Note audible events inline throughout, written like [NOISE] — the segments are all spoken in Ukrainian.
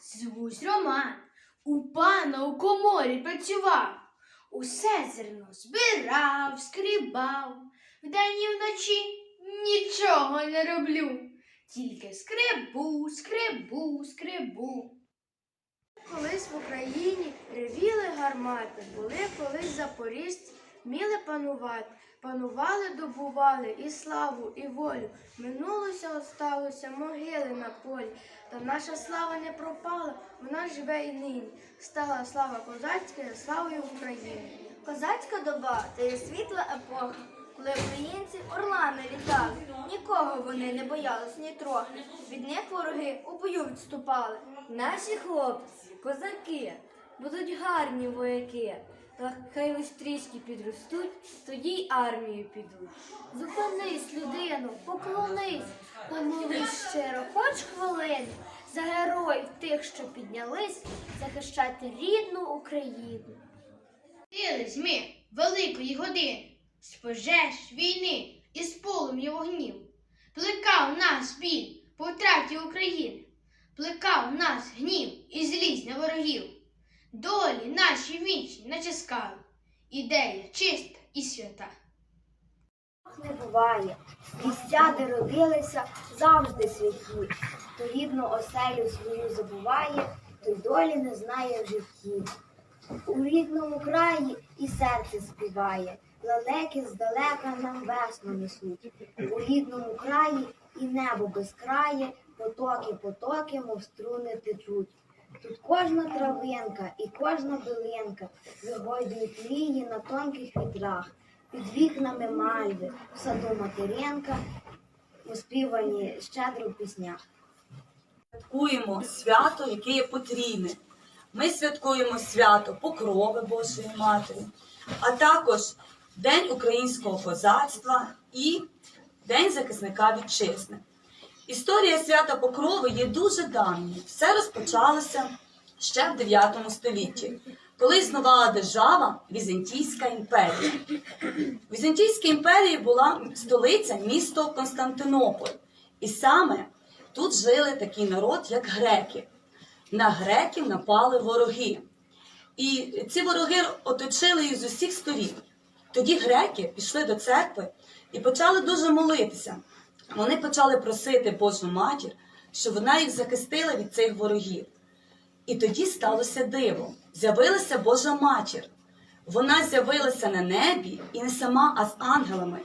звусь Роман. У пана у коморі працював. Усе зерно збирав, скрібав. Вдень і вночі нічого не роблю. Тільки скребу, скребу, скребу. Колись в Україні ревіли гармати, були колись запоріжці, вміли панувати, панували, добували і славу, і волю. Минулося, осталося могили на полі. Та наша слава не пропала, вона живе і нині. Стала слава козацька, славою України. Козацька доба це є світла епоха, коли українці орлами літали. Нікого вони не боялись ні трохи. Від них вороги у бою відступали. Наші хлопці, козаки, будуть гарні вояки. Хай трішки підростуть, тоді й армію підуть. Зупинись, людину, поклонись, помолись щиро, хоч хвилину за героїв тих, що піднялись, захищати рідну Україну. Дились ми великої години, з пожеж війни і з полум'я вогнів. Плекав нас біль по втраті України, плекав нас гнів і злість на ворогів. Долі наші вічні наче ідея чиста і свята. не буває. Місця, де родилися, завжди святі. Хто рідну оселю свою забуває, той долі не знає в житті. У рідному краї і серце співає, лелеки здалека нам весну несуть. У рідному краї і небо безкрає, потоки, потоки, мов струни течуть. Тут кожна травинка і кожна билинка вигойдують мрії на тонких вітрах. Під вікнами мальви, в саду материнка, оспівані щедро в піснях. святкуємо свято, яке є потрійне. Ми святкуємо свято Покрови Божої Матері, а також День українського козацтва і День захисника вітчизни. Історія свята Покрови є дуже давньою. Все розпочалося ще в 9 столітті, коли існувала держава Візантійська імперія. В Візантійській імперії була столиця місто Константинополь. І саме тут жили такий народ, як греки. На греків напали вороги. І ці вороги оточили їх з усіх сторін. Тоді греки пішли до церкви і почали дуже молитися. Вони почали просити Божу матір, щоб вона їх захистила від цих ворогів. І тоді сталося диво. З'явилася Божа матір. Вона з'явилася на небі і не сама, а з ангелами.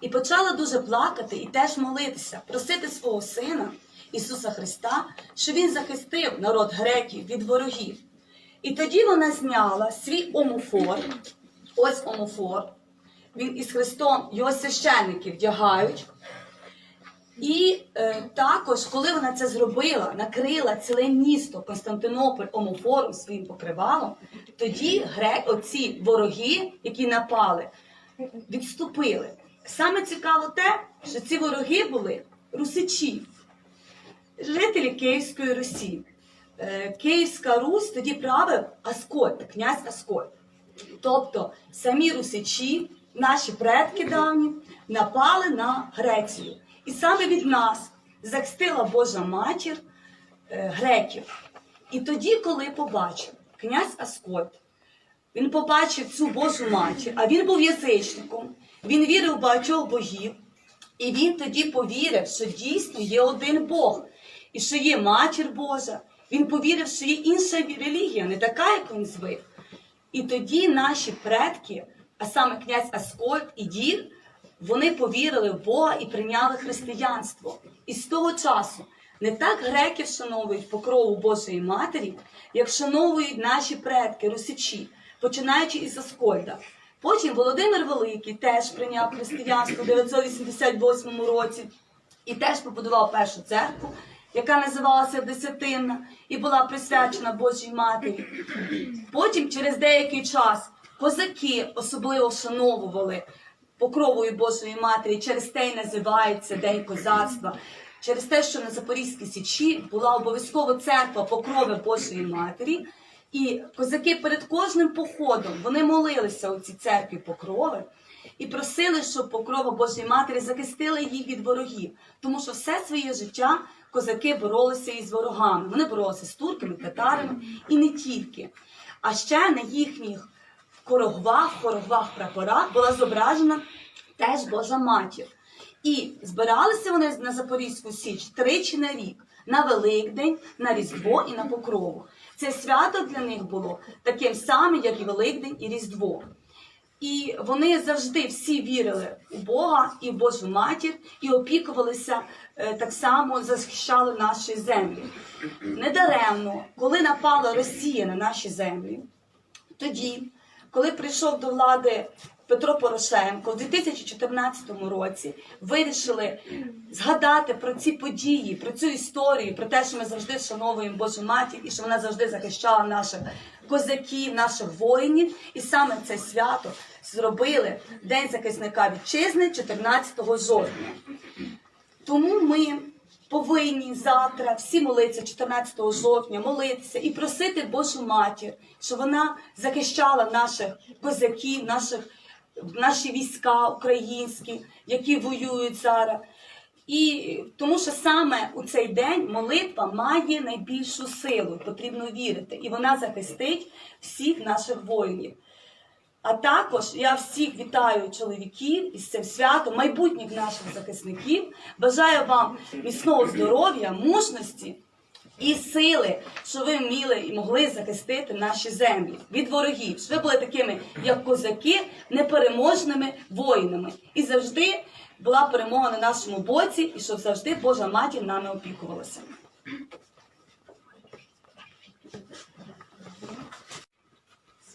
І почала дуже плакати і теж молитися, просити свого сина Ісуса Христа, щоб він захистив народ греків від ворогів. І тоді вона зняла свій омофор, ось омофор. Він із Христом його священники вдягають. І е, також, коли вона це зробила, накрила ціле місто Константинополь омофором своїм покривалом, тоді грек, оці вороги, які напали, відступили. Саме цікаво те, що ці вороги були русичі, жителі Київської Русі. Е, Київська Русь тоді правив Аскольд, князь Аскольд. Тобто самі русичі, наші предки давні, напали на Грецію. І саме від нас захистила Божа матір е, греків. І тоді, коли побачив князь Аскольд, він побачив цю Божу матір, а він був язичником, він вірив в багатьох богів, і він тоді повірив, що дійсно є один Бог, і що є матір Божа. Він повірив, що є інша релігія, не така, як він звик. І тоді наші предки, а саме князь Аскольд і дід, вони повірили в Бога і прийняли християнство. І з того часу не так греки вшановують покрову Божої Матері, як вшановують наші предки, русичі, починаючи із Аскольда. Потім Володимир Великий теж прийняв християнство у 988 році і теж побудував першу церкву, яка називалася Десятинна і була присвячена Божій Матері. Потім, через деякий час, козаки особливо вшановували покровою Божої Матері, через те й називається День козацтва. Через те, що на Запорізькій Січі була обов'язково церква покрови Божої Матері, і козаки перед кожним походом вони молилися у цій церкві покрови. і просили, щоб покрова Божої Матері захистила їх від ворогів, тому що все своє життя козаки боролися із ворогами. Вони боролися з турками, татарами і не тільки. А ще на їхніх корогвах, корогвах прапорах була зображена теж Божа матір. І збиралися вони на Запорізьку Січ тричі на рік: на Великдень, на Різдво і на Покрову. Це свято для них було таким самим, як і Великдень і Різдво. І вони завжди всі вірили у Бога і в Божу матір, і опікувалися е, так само, захищали наші землі. Недаремно, коли напала Росія на наші землі, тоді, коли прийшов до влади Петро Порошенко у 2014 році, вирішили згадати про ці події, про цю історію, про те, що ми завжди вшановуємо Божу матір і що вона завжди захищала наших козаків, наших воїнів. І саме це свято зробили День захисника вітчизни 14 жовтня. Тому ми повинні завтра всі молитися 14 жовтня, молитися і просити Божу матір, щоб вона захищала наших козаків, наших, наші війська українські, які воюють зараз. І тому що саме у цей день молитва має найбільшу силу, потрібно вірити, і вона захистить всіх наших воїнів. А також я всіх вітаю чоловіків із цим святом, майбутніх наших захисників. Бажаю вам міцного здоров'я, мужності і сили, що ви вміли і могли захистити наші землі від ворогів. Що ви були такими, як козаки, непереможними воїнами. І завжди була перемога на нашому боці, і щоб завжди Божа матір нами опікувалася.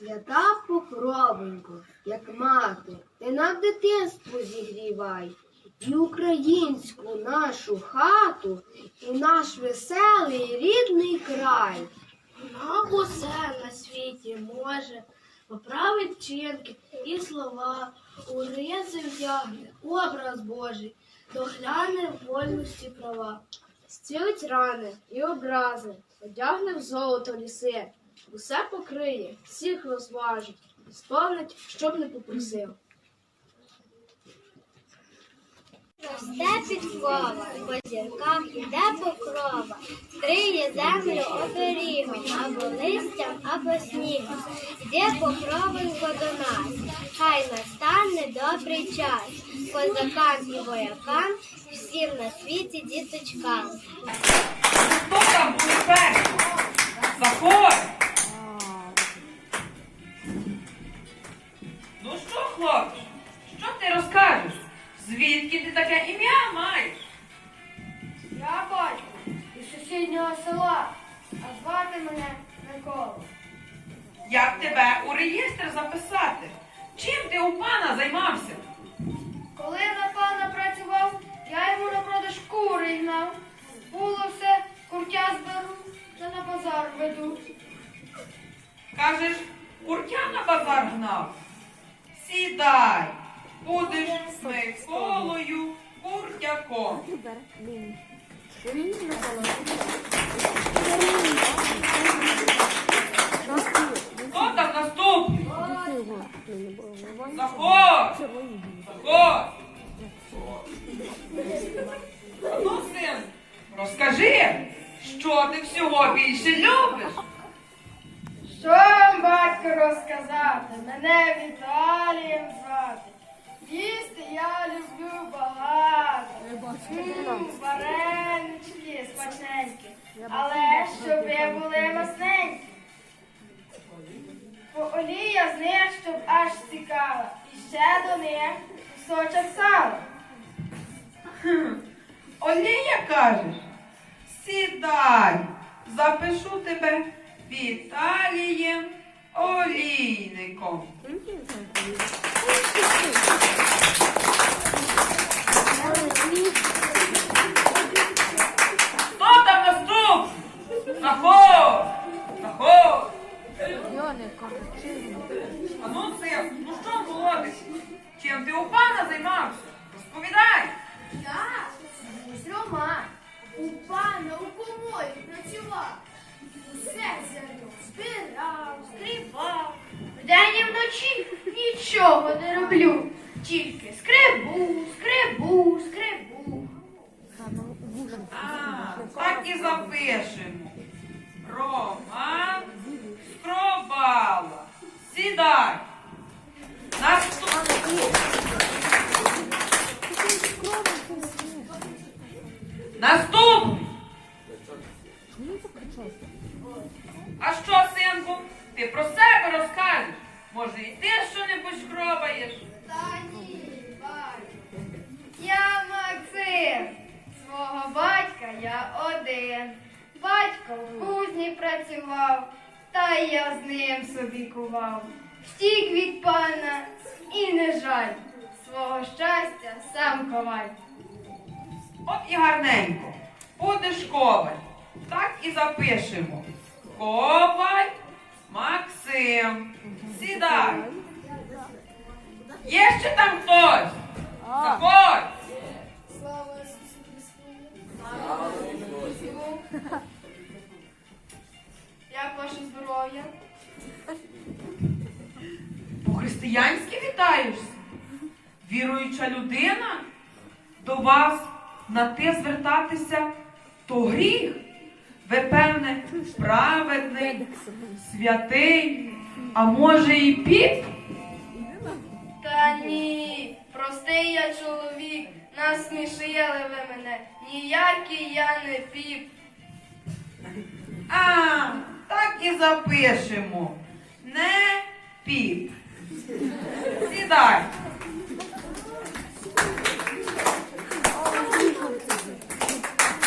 Свята покровенько, як мати, ти нам дитинство зігрівай, і українську нашу хату, і наш веселий рідний край. Нам усе на світі може поправить вчинки і слова, у ризи вдягне образ Божий, догляне в вольності права. Зцілить рани і образи, одягне в золото ліси, усе покриє, всіх розважить, сповнить, щоб не попросив. Росте підкова, по зірках іде покрова, криє землю оберігом, або листям, або снігом. Йде покровенько до нас, хай настане добрий час, козакам і воякам, всім на світі діточкам. Хто там перший? Заходь! Реєстр записати? Чим ти у пана займався? Коли на пана працював, я йому на продаж кури гнав. Було все, куртя зберу, та на базар веду. Кажеш, куртя на базар гнав? Сідай, будеш з Миколою куртяком. Хто там наступний? Заходь! Заходь! Ну, син, розкажи, що ти всього більше любиш? Що вам, батько, розказати? Мене Віталієм кусочок сала. [LAUGHS] Олія кажеш? Сідай, запишу тебе Віталієм Олійником. Хто там наступний? Заходь! Заходь! А ну, син, ну що молодець? Чим ти у пана займався? Розповідай! Я ось Роман. У пана у коморі працював. Усе зерно збирав, скріпав. Вдень і вночі нічого не роблю. Тільки скребу, скребу, скребу. А, так і запишемо. Роман Скробала. Сідай. Наступний. Наступний. А що, синку, ти про себе розкажеш? Може, і ти що-небудь скробаєш? Та ні, батько. Я Максим. Свого батька я один. Батько в кузні працював, та я з ним собі кував. Втік від пана і не жаль. Свого щастя сам коваль. От і гарненько. Будеш коваль. Так і запишемо. Коваль Максим. Сідай. Є ще там хтось? Заходь. Слава Ісусу Христу! Як ваше здоров'я? По-християнськи вітаєшся? Віруюча людина? До вас на те звертатися то гріх. Ви, певне, праведний, святий, а може і піп? Та ні, простий я чоловік, насмішили ви мене, ніякий я не піп. А, так і запишемо. Не піп. Сідай.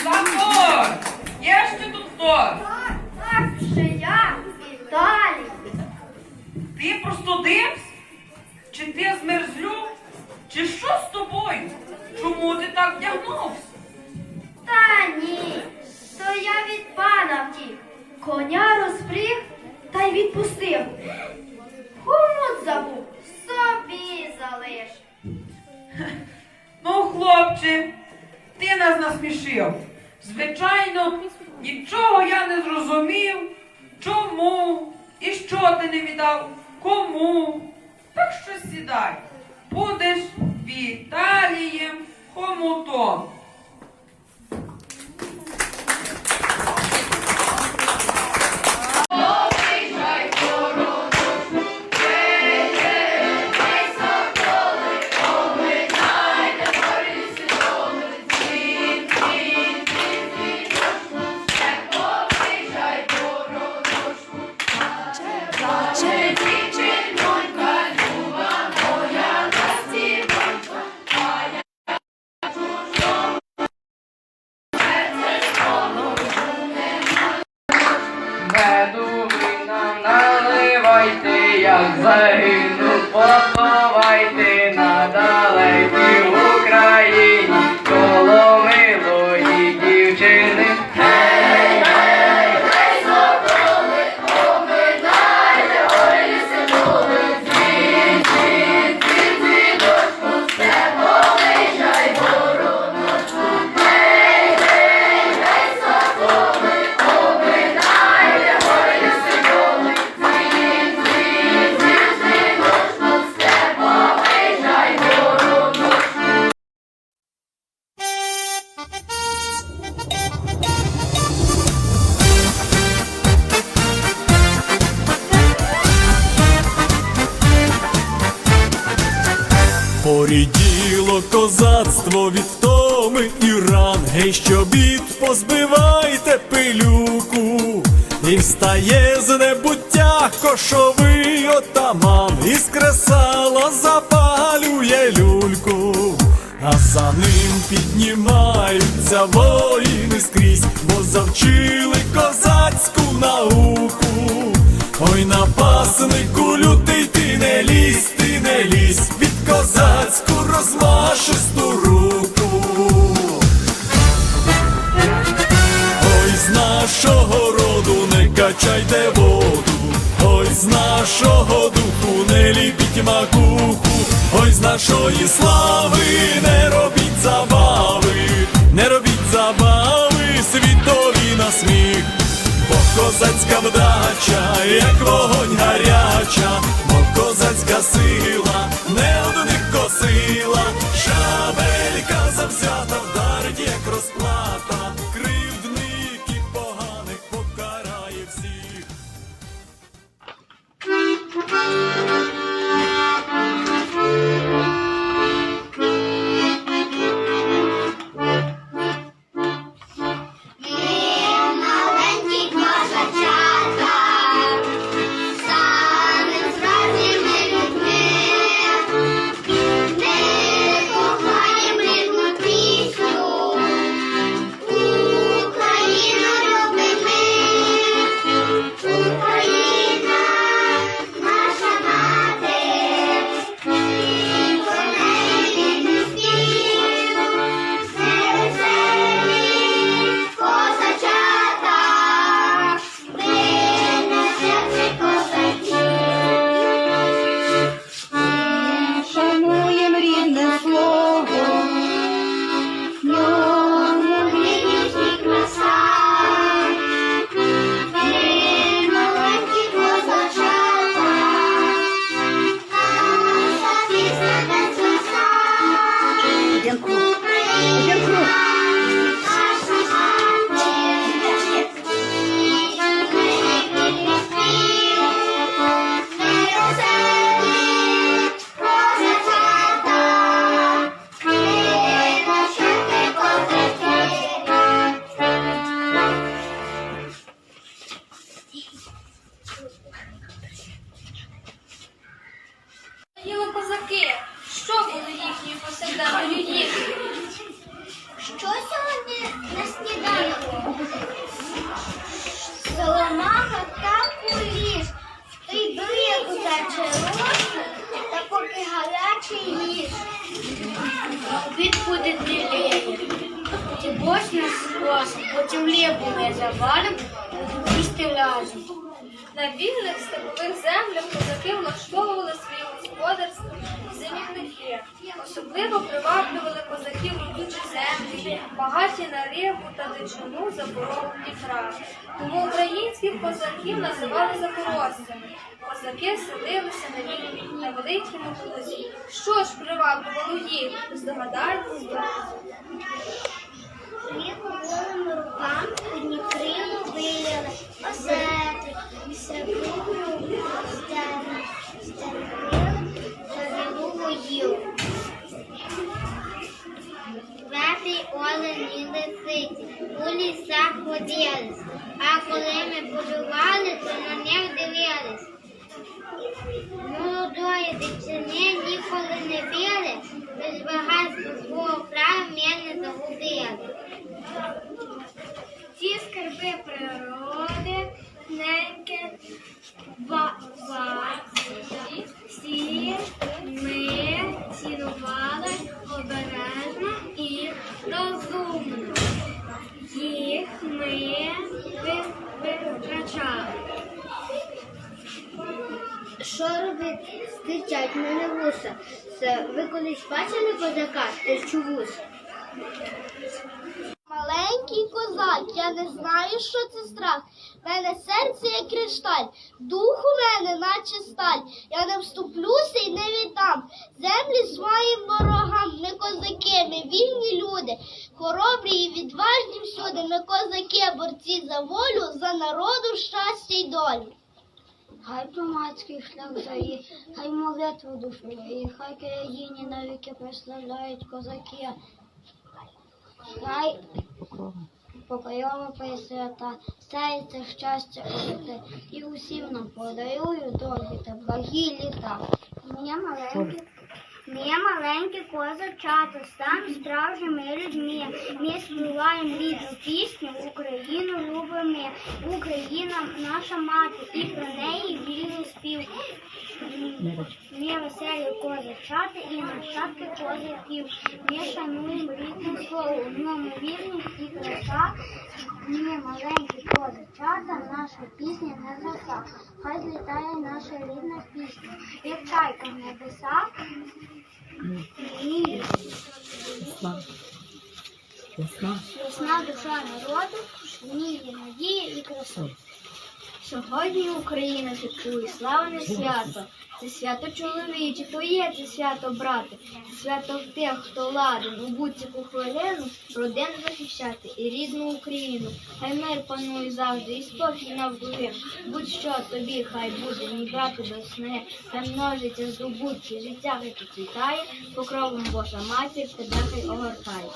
Заходь. Є ще тут хтось? Так, ще я, Віталій. Ти простудився? Чи ти змерзлюк? Чи що з тобою? Чому ти так вдягнувся? Та ні, то я від пана втік. Коня розпріг та й відпустив. Забув, собі залиш. Ну, хлопче, ти нас насмішив. Звичайно, нічого я не зрозумів. Чому? І що ти не віддав? Кому? Так що сідай. Будеш Віталієм Хомутом. І встає з небуття кошовий отаман, із кресала запалює люльку, а за ним піднімаються воїни скрізь, бо завчили козацьку науку. Ой, напаснику лютий ти не лізь, ти не лізь під козацьку розмашисту руку. Ой, нашого роду не качайте воду, ой, з нашого духу не ліпіть макуху, ой, з нашої слави не робіть забави, не робіть забави, світові на сміх. Бо козацька вдача, як вогонь гаряча, потім лєбу не завалим, їсти разом. На вільних степових землях козаки влаштовували свої господарства і замівники. Особливо приваблювали козаків родючі землі, багаті на рибу та дичину запорогу Дніпра. Тому українських козаків називали запорожцями. Козаки селилися на, віль- на великому плозі. Що ж приваблювало їх? Здогадайтесь, Їх голими руками у Дніприну виляли, осети, сякую, стерли, стерли, та білу їли. Вети олені лисиці, у лісах водились, а коли ми полювали, то на них дивились. Молодої дівчини ніколи не били, без багатства свого краю ми не загубили. Ці скарби природи, неньки, всі, всі ми цінували обережно і розумно. Їх ми витрачали. Що робити? Стичать мене вуса. Це ви колись бачили козака? Стирчу вуса. Я не знаю, що це страх. Мене серце як кришталь, дух у мене, наче сталь. Я не вступлюся і не віддам. Землі своїм ворогам. Ми козаки, ми вільні люди, хоробрі і відважні всюди. Ми козаки, борці за волю, за народу щастя й долю. Хай громадський шлях зає, хай молитву душу і хай країні навіки прославляють козаки. Хай покойова пресвята, серце щастя обете, і усім нам подарую довгі та благі літа. Ми маленькі, ми маленькі козачата, стань справжніми людьми. Ми співаємо рідну пісню, Україну любимо. Україна наша мати, і про неї вільний спів. Ми веселі козачата і нащадки козаків. Ми шануємо рідне слово, в ньому вірність і краса. Ми маленькі козачата, наша пісня не зросла. Хай злітає наша рідна пісня, як чайка в небесах. Ні. Ясна душа народу, в ній є надія і краса. Сьогодні Україна святкує славне свято. Це свято чоловіче, твоє це свято, брате, це свято тих, хто ладен у будь-яку хвилину родин захищати і рідну Україну. Хай мир панує завжди і спокій навкруги. Будь-що тобі, хай буде, мій брате до сни, хай множиться здобутки, життя хай процвітає, покровом Божа матір тебе хай огортає.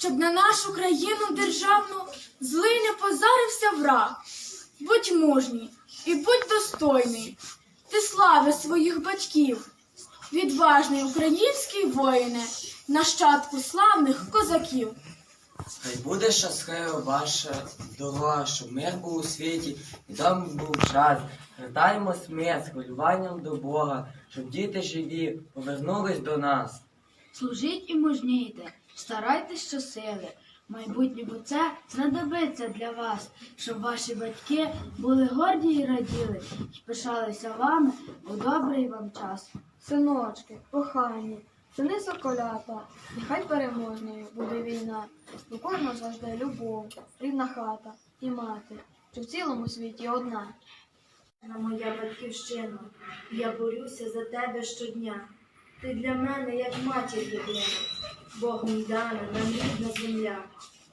Щоб на нашу країну державну злий не позарився враг. Будь мужній і будь достойний, ти слави своїх батьків, відважний український воїне, нащадку славних козаків. Хай буде щаслива ваша дорога, щоб мир був у світі, і там був час. Вертаємо смерть з хвилюванням до Бога, щоб діти живі повернулись до нас. Служіть і мужнійте, старайтесь щосили. Майбутньому це знадобиться для вас, щоб ваші батьки були горді і раділи, і пишалися вами у добрий вам час. Синочки, кохані, сини соколята, нехай переможною буде війна, бо кожна завжди любов, рідна хата і мати, що в цілому світі одна. На моя батьківщина, я борюся за тебе щодня. Ти для мене як матір єдина, Бог мій дана, нам рідна земля,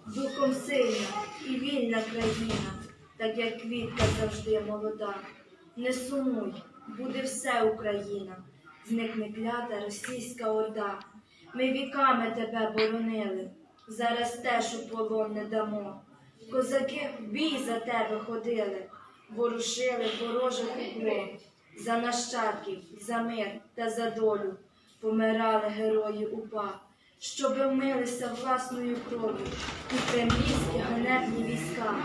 духом сильна і вільна країна, так як квітка завжди молода. Не сумуй, буде все Україна, зникне клята російська орда. Ми віками тебе боронили, зараз теж у полон не дамо. Козаки в бій за тебе ходили, ворушили ворожих уклон. За нащадків, за мир та за долю помирали герої упа, щоби вмилися власною кров'ю і кремлівські ганебні війська.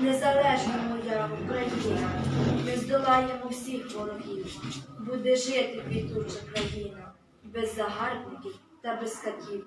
Незалежна моя Україна, ми здолаємо всіх ворогів. Буде жити квітуча країна, без загарбників та без катів.